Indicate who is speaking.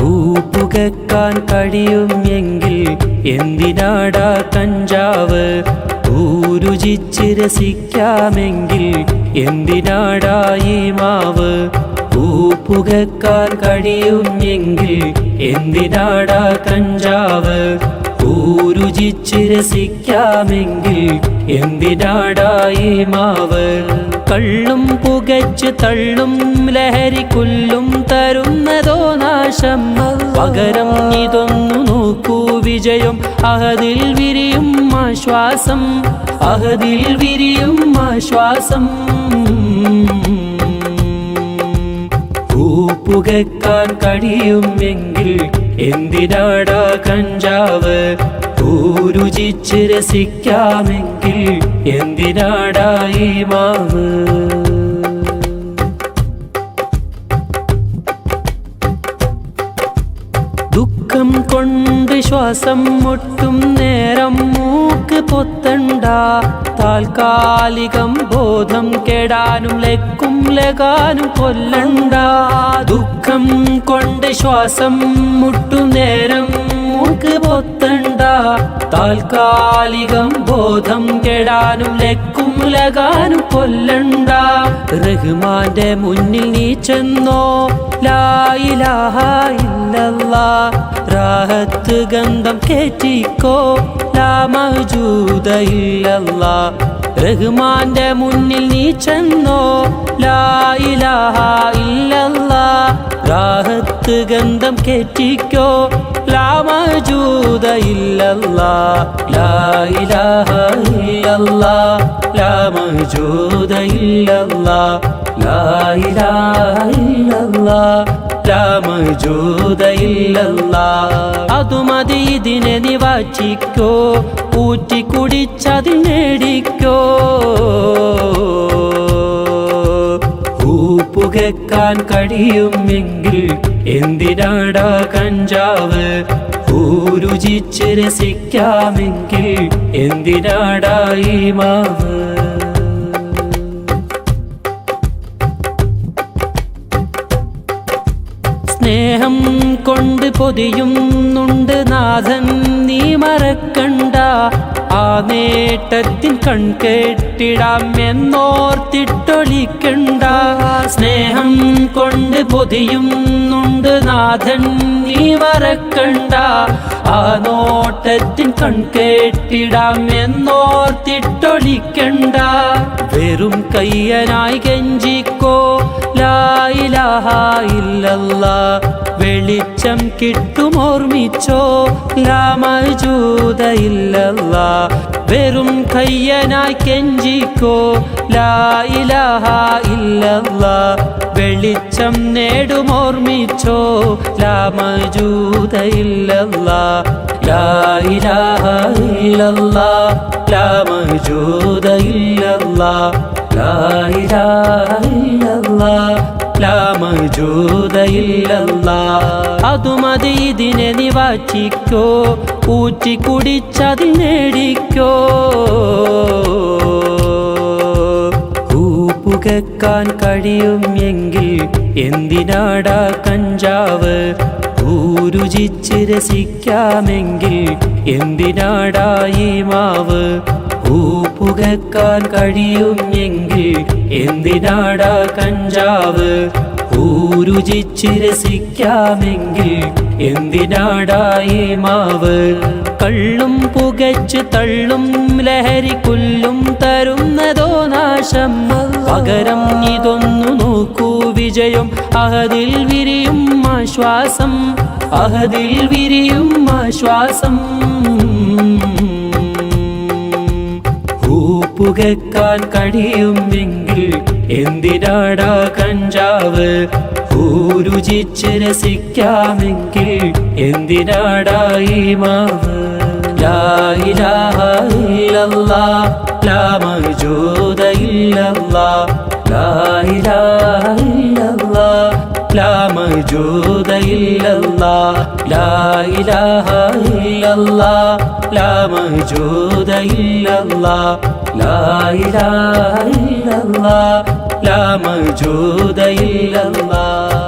Speaker 1: പൂപ്പുകക്കാൻ കഴിയും എങ്കിൽ എന്തിനാടാ കഞ്ചാവ്? ഊരുചിച്ച് രസിക്കാമെങ്കിൽ എന്തിനാടാ ഈ മാവ്? പൂപ്പുകക്കാൻ കഴിയും എങ്കിൽ എന്തിനാടാ കഞ്ചാവ്? ഊരുചിച്ച് രസിക്കാമെങ്കിൽ എന്തിനാടാ ഈ മാവ്? കള്ളും പുകച്ച് തള്ളും ലഹരിക്കുല്ലും കൊല്ലും തരുന്നതോ നാശം? പകരം ഇതൊന്നു നോക്കൂ വിജയം. അഹതിൽ വിരിയും ആശ്വാസം. അഹതിൽ വിരിയും ആശ്വാസം. പൂപ്പുകക്കാൻ കഴിയുമെങ്കിൽ എന്തിനാടാ കഞ്ചാവ്? പൂരുചിച്ച് രസിക്കാമെങ്കിൽ എന്തിനാടാ ഈ മാവ്? ദുഃഖം കൊണ്ട് ശ്വാസം മുട്ടും നേരം മൂക്ക് പൊത്തണ്ട. താൽക്കാലികം ബോധം കേടാനും ലക്കും ലകാനും കൊല്ലണ്ട. ദുഃഖം കൊണ്ട് ശ്വാസം മുട്ടും നേരം മൂക്ക് പൊത്തണ്ട. താൽക്കാലികം ബോധം കെടാനും ലക്കും ലകാനും കൊല്ലണ്ട. റഹ്മാന്റെ മുന്നിൽ നീ ചെന്നോ? ലായിലാഹ റാഹത്ത് ഗന്ധം കേറ്റിക്കോ? ലാ മൗജൂദ റഹ്മാന്റെ മുന്നിൽ നീ ചെന്നോ? ലായിലാഹ റാഹത്ത് ഗന്ധം കേറ്റിക്കോ? ലാ മൗജൂദ ഇല്ലല്ലാ ഇതിനെ നിവാചിക്കോ ഊറ്റി കുടിച്ചതിൽ നേടിക്കോ പൂപ്പുകക്കാൻ കഴിയുമെങ്കിൽ എന്തിനാടാ കഞ്ചാവ്? ഊരുചിച്ച് രസിക്കാമെങ്കിൽ എന്തിനാടായി മാവ്? സ്നേഹം കൊണ്ട് പൊതിയുന്നുണ്ട് നാഥൻ നീ മറക്കണ്ട. ആ നേട്ടത്തിൻ കൺകെട്ടിടാം എന്നോർത്തിട്ടൊളിക്കണ്ട സ്നേഹം കൊണ്ട് പൊതിയുന്നുണ്ട് നാഥൻ നീ മറക്കണ്ട. ആ നോട്ടത്തിൻ കൺകെട്ടിടാം എന്നോർത്തിട്ടൊളിക്കണ്ട വെറും കയ്യനായി കെഞ്ചിക്കോ ലായിലാഹ ഇല്ലല്ല വെളിച്ചം കിട്ടുമോർമിച്ചോ ലാമജൂത ഇല്ലല്ല വെറും കയ്യനായി കെഞ്ചിക്കോ? ലായിലാഹ ഇല്ലല്ല വെളിച്ചം നേടുമോർമിച്ചോ ലാമജൂത ഇല്ലല്ലാ ലായിലാഹ ഇല്ലല്ല ലാമജൂത ഇല്ലല്ല ലാ മൗജൂദ ഇല്ലല്ലാ അതു മതി ഇതിനെ നിവാചിക്കോ ഊറ്റി കുടിച്ചതിനേടിക്കോ. ഊപ്പുകക്കാൻ കഴിയും എങ്കിൽ എന്തിനാടാ കഞ്ചാവ്? ഊരുചിച്ച് രസിക്കാമെങ്കിൽ എന്തിനാടായി മാവ് മാവ്? ഊപ്പുകക്കാൻ കഴിയും എങ്കിൽ എന്തിനാടാ കഞ്ചാവ്? ഊരുചിച്ച് രസിക്കാമെങ്കിൽ എന്തിനാടാ മാവ്? കള്ളും പുകച്ച് തള്ളും ലഹരി കൊല്ലും തരുന്നതോ നാശം? പകരം ഇതൊന്നു നോക്കൂ വിജയം. അഹതിൽ വിരിയും ആശ്വാസം. അഹതിൽ വിരിയും ആശ്വാസം. പൂപ്പുകക്കാൻ കഴിയുമെങ്കിൽ എന്തിനാടാ കഞ്ചാവ്? ഊരുചിച്ച് രസിക്കാമെങ്കിൽ എന്തിനാടാ ഈ മാവ്? ലാ ഇലാഹ ഇല്ലല്ലാ ലാ മൗജൂദ ഇല്ലല്ലാ ലാ ഇലാഹ ഇല്ലല്ലാ ലാ ലാ മജൂദ ഇല്ലല്ലാ.